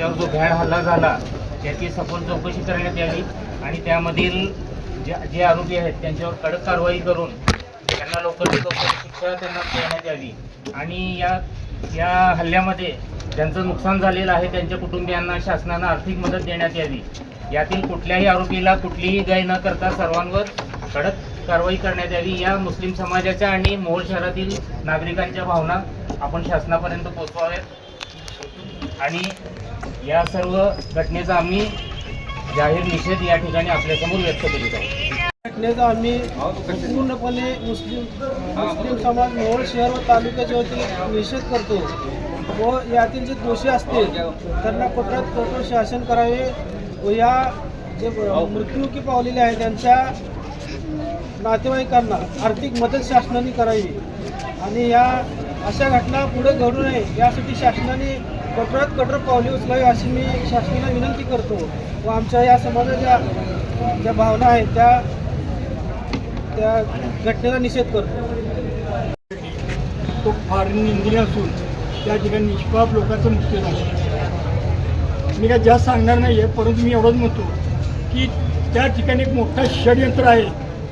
त्यांच्यावर जो भ्याड हल्ला झाला त्याची सखोल चौकशी करण्यात यावी आणि त्यामधील जे जे आरोपी आहेत त्यांच्यावर कडक कारवाई करून त्यांना लवकरात लवकर शिक्षा त्यांना देण्यात यावी. आणि या या हल्ल्यामध्ये ज्यांचं नुकसान झालेलं आहे त्यांच्या कुटुंबियांना शासनानं आर्थिक मदत देण्यात यावी. यातील कुठल्याही आरोपीला कुठलीही गाय न करता सर्वांवर कडक कारवाई करण्यात यावी. या मुस्लिम समाजाच्या आणि मोहोळ शहरातील नागरिकांच्या भावना आपण शासनापर्यंत पोहोचवाव्यात. आणि या सर्व घटनेचा आम्ही जाहीर निषेध या ठिकाणी आपल्यासमोर व्यक्त करीत आहोत घटनेचा आम्ही पूर्णपणे मुस्लिम मुस्लिम समाज मोहोळ शहर व तालुक्याच्या वतीने निषेध करतो व यातील जे दोषी असतील त्यांना कठोरात कठोर शासन करावे व या जे मृत्युमुखी पावलेले आहे त्यांच्या नातेवाईकांना आर्थिक मदत शासनाने करावी. आणि या अशा घटना पुढे घडू नये यासाठी शासनाने कठोरात कठोर पावले उचलावी अशी मी शासनाला विनंती करतो व आमच्या या समाजाच्या ज्या भावना आहेत त्या त्या घटनेचा निषेध करतो. तो फार निंदनीय असून त्या ठिकाणी निष्पाप लोकांचं मृत्यू झाला. मी काय जास्त सांगणार नाही आहे परंतु मी एवढंच म्हणतो की त्या ठिकाणी एक मोठा षडयंत्र आहे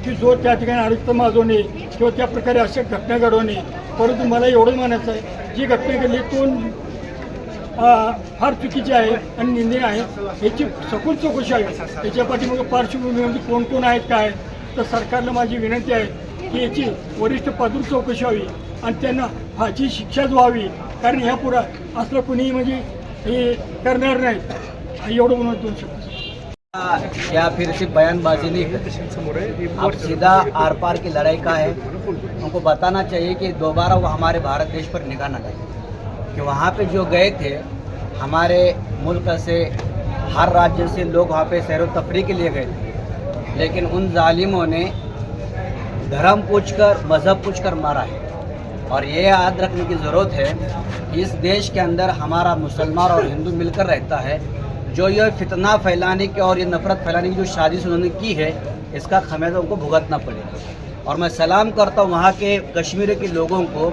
की जो त्या ठिकाणी अडचण माजवणे किंवा त्या प्रकारे अशा घटना घडवणे. परंतु मला एवढंच म्हणायचं आहे जी घटना घडली तो फार चुकीची आहे आणि निंदनीय आहे. याची सखोल चौकशी आहे. याच्या पाठीमागे पार्श्वभूमीमध्ये म्हणजे कोण कोण आहेत काय? तर सरकारला माझी विनंती आहे की याची वरिष्ठ पातळी चौकशी व्हावी आणि त्यांना फाशी शिक्षाच व्हावी कारण ह्या पुढं असलं कुणीही म्हणजे हे करणार नाही. एवढं म्हणून दोन शब्द. या फिर सिर्फ बयानबाजी नहीं अब सीधा आर पार की लड़ाई का है? उनको बताना चाहिए कि दोबारा वो हमारे भारत देश पर निगाह न डालें कि वहाँ पे जो गए थे, हमारे मुल्क से, हर राज्य से लोग वहाँ पे सैर तफरी के लिए गए थे। लेकिन उन जालिमों ने धर्म पूछ कर मज़हब पूछ कर मारा है। और ये याद रखने की ज़रूरत है कि इस देश के अंदर हमारा मुसलमान और हिंदू मिलकर रहता है। जो ये फितना फैलाने की और ये नफरत फैलाने की जो साजिश उन्होंने की है, इसका खमेजा उनको भुगतना पड़ेगा। और मैं सलाम करता हूँ वहाँ के कश्मीर के लोगों को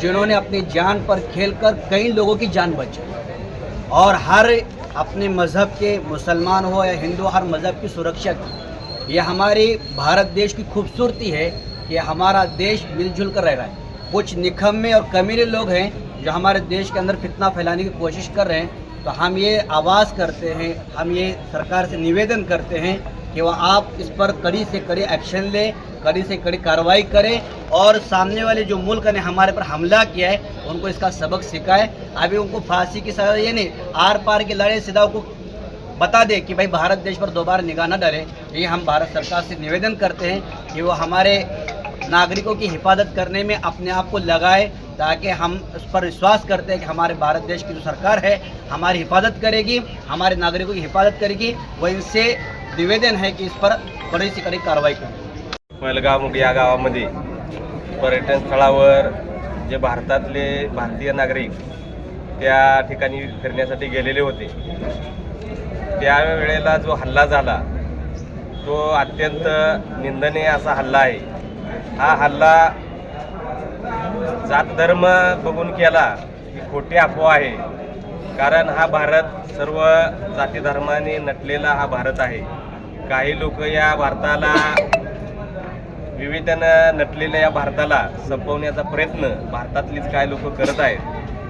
जिन्होंने अपनी जान पर खेलकर कई लोगों की जान बचाई और हर अपने मज़हब के मुसलमान हो या हिंदू, हर मज़हब की सुरक्षा की। ये हमारी भारत देश की खूबसूरती है कि हमारा देश मिलजुल कर रह रहा है। कुछ निकम्मे और कमीने लोग हैं जो हमारे देश के अंदर फितना फैलाने की कोशिश कर रहे हैं। तो हम ये आवाज़ करते हैं, हम ये सरकार से निवेदन करते हैं कि वह आप इस पर कड़ी से कड़ी एक्शन लें, कड़ी से कड़ी कार्रवाई करें और सामने वाले जो मुल्क ने हमारे पर हमला किया है, उनको इसका सबक सिखाए। अभी उनको फांसी की सजा, ये नहीं, आर पार की लड़ाई सीधा को बता दे कि भाई भारत देश पर दोबारा निगाह न डालें। ये हम भारत सरकार से निवेदन करते हैं कि वो हमारे नागरिकों की हिफाजत करने में अपने आप को लगाए, ताकि हम उस पर विश्वास करते हैं कि हमारे भारत देश की जो सरकार है, हमारी हिफाजत करेगी, हमारे नागरिकों की हिफाजत करेगी, वो इनसे निवेदन है कि इस पर कड़ी से कड़ी कार्रवाई करें। मलगाव या गावामध्ये पर्यटन स्थळावर जे भारतातले भारतीय नागरिक त्या ठिकाणी फिरण्यासाठी गेलेले होते त्यावेळेला जो हल्ला झाला तो अत्यंत निंदनीय असा हल्ला आहे. हा हल्ला जात धर्म बघून केला ही खोटी अफवा आहे. कारण हा भारत सर्व जाती धर्माने नटलेला हा भारत आहे. काही लोक या भारताला विविधनं नटलेल्या या भारताला संपवण्याचा प्रयत्न भारतातलीच काय लोक करत आहेत.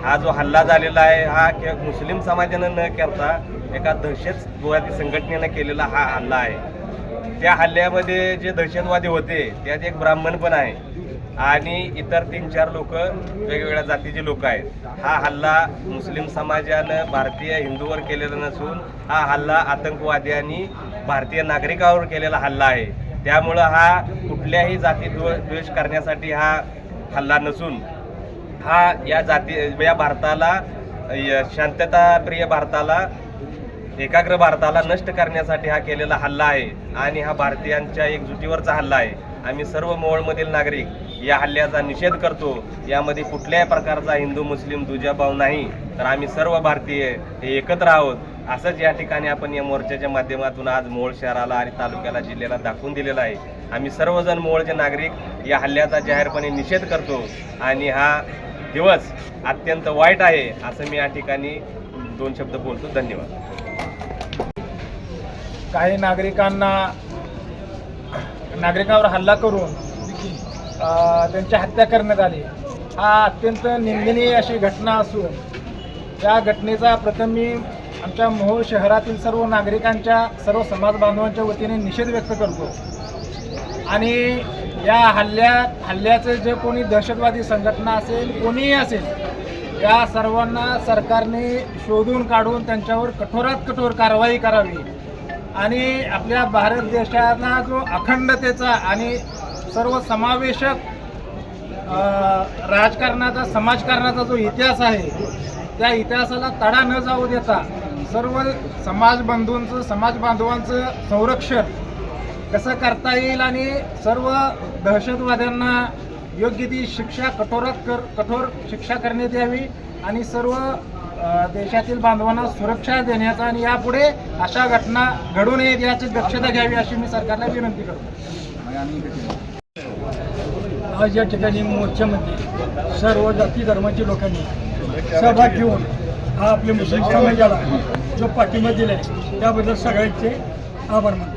हा जो हल्ला झालेला आहे हा के मुस्लिम समाजानं न करता एका दहशतवादी संघटनेनं केलेला हा हल्ला आहे. त्या हल्ल्यामध्ये जे दहशतवादी होते त्यात एक ब्राह्मण पण आहे. आणि इतर तीन चार लोक वेगवेगळ्या जातीचे लोक आहेत. हा हल्ला मुस्लिम समाजानं भारतीय हिंदूवर केलेला नसून हा हल्ला आतंकवादी आणि भारतीय नागरिकावर केलेला हल्ला आहे. त्यामुळं हा कुठल्याही जाती द्वेष करण्यासाठी हा हल्ला नसून हा या जाती या भारताला य- शांतताप्रिय भारताला एकाग्र भारताला नष्ट करण्यासाठी हा केलेला हल्ला आहे आणि हा भारतीयांच्या एकजुटीवरचा हल्ला आहे. आम्ही सर्व मोहोळमधील नागरिक या हल्ल्याचा निषेध करतो. यामध्ये कुठल्याही प्रकारचा हिंदू मुस्लिम दुजाभाव नाही. तर आम्ही सर्व भारतीय हे एकत्र आहोत. असंच या ठिकाणी आपण या मोर्चाच्या माध्यमातून आज मोहोळ शहराला आणि तालुक्याला जिल्ह्याला दाखवून दिलेला आहे. आम्ही सर्वजण मोहोळचे नागरिक या हल्ल्याचा जाहीरपणे निषेध करतो. आणि हा दिवस अत्यंत वाईट आहे असं मी या ठिकाणी दोन शब्द बोलतो. धन्यवाद. काही नागरिकांना नागरिकांवर हल्ला करून त्यांची हत्या करण्यात आली. हा अत्यंत निंदनीय अशी घटना असून त्या घटनेचा प्रथम मी आमच्या मोहोळ शहरातील सर्व नागरिकांच्या सर्व समाज बांधवांच्या वतीने निषेध व्यक्त करतो. आणि या हल्ल्या हल्ल्याचे जे कोणी दहशतवादी संघटना असेल कोणीही असेल या सर्वांना सरकारने शोधून काढून त्यांच्यावर कठोरात कठोर कारवाई करावी. आणि आपल्या भारत देशाला जो अखंडतेचा आणि सर्व समावेशक राजकारणाचा समाजकारणाचा जो इतिहास आहे त्या इतिहासाला तडा न जाऊ देता सर्व समाज बंधूंचं समाज बांधवांचं संरक्षण कसं करता येईल आणि सर्व दहशतवाद्यांना योग्य ती शिक्षा कठोरात कर कठोर शिक्षा करण्यात यावी आणि सर्व देशातील बांधवांना सुरक्षा देण्याचा आणि यापुढे अशा घटना घडू नयेत याची दक्षता घ्यावी अशी मी सरकारला विनंती करतो. आज या ठिकाणी मोर्चामध्ये सर्व जाती धर्माच्या लोकांनी सहभाग घेऊन हा आपल्या मुस्लिम समाजाला जो पाठिंबा दिला आहे त्याबद्दल सगळ्यांचे आभार मानतो.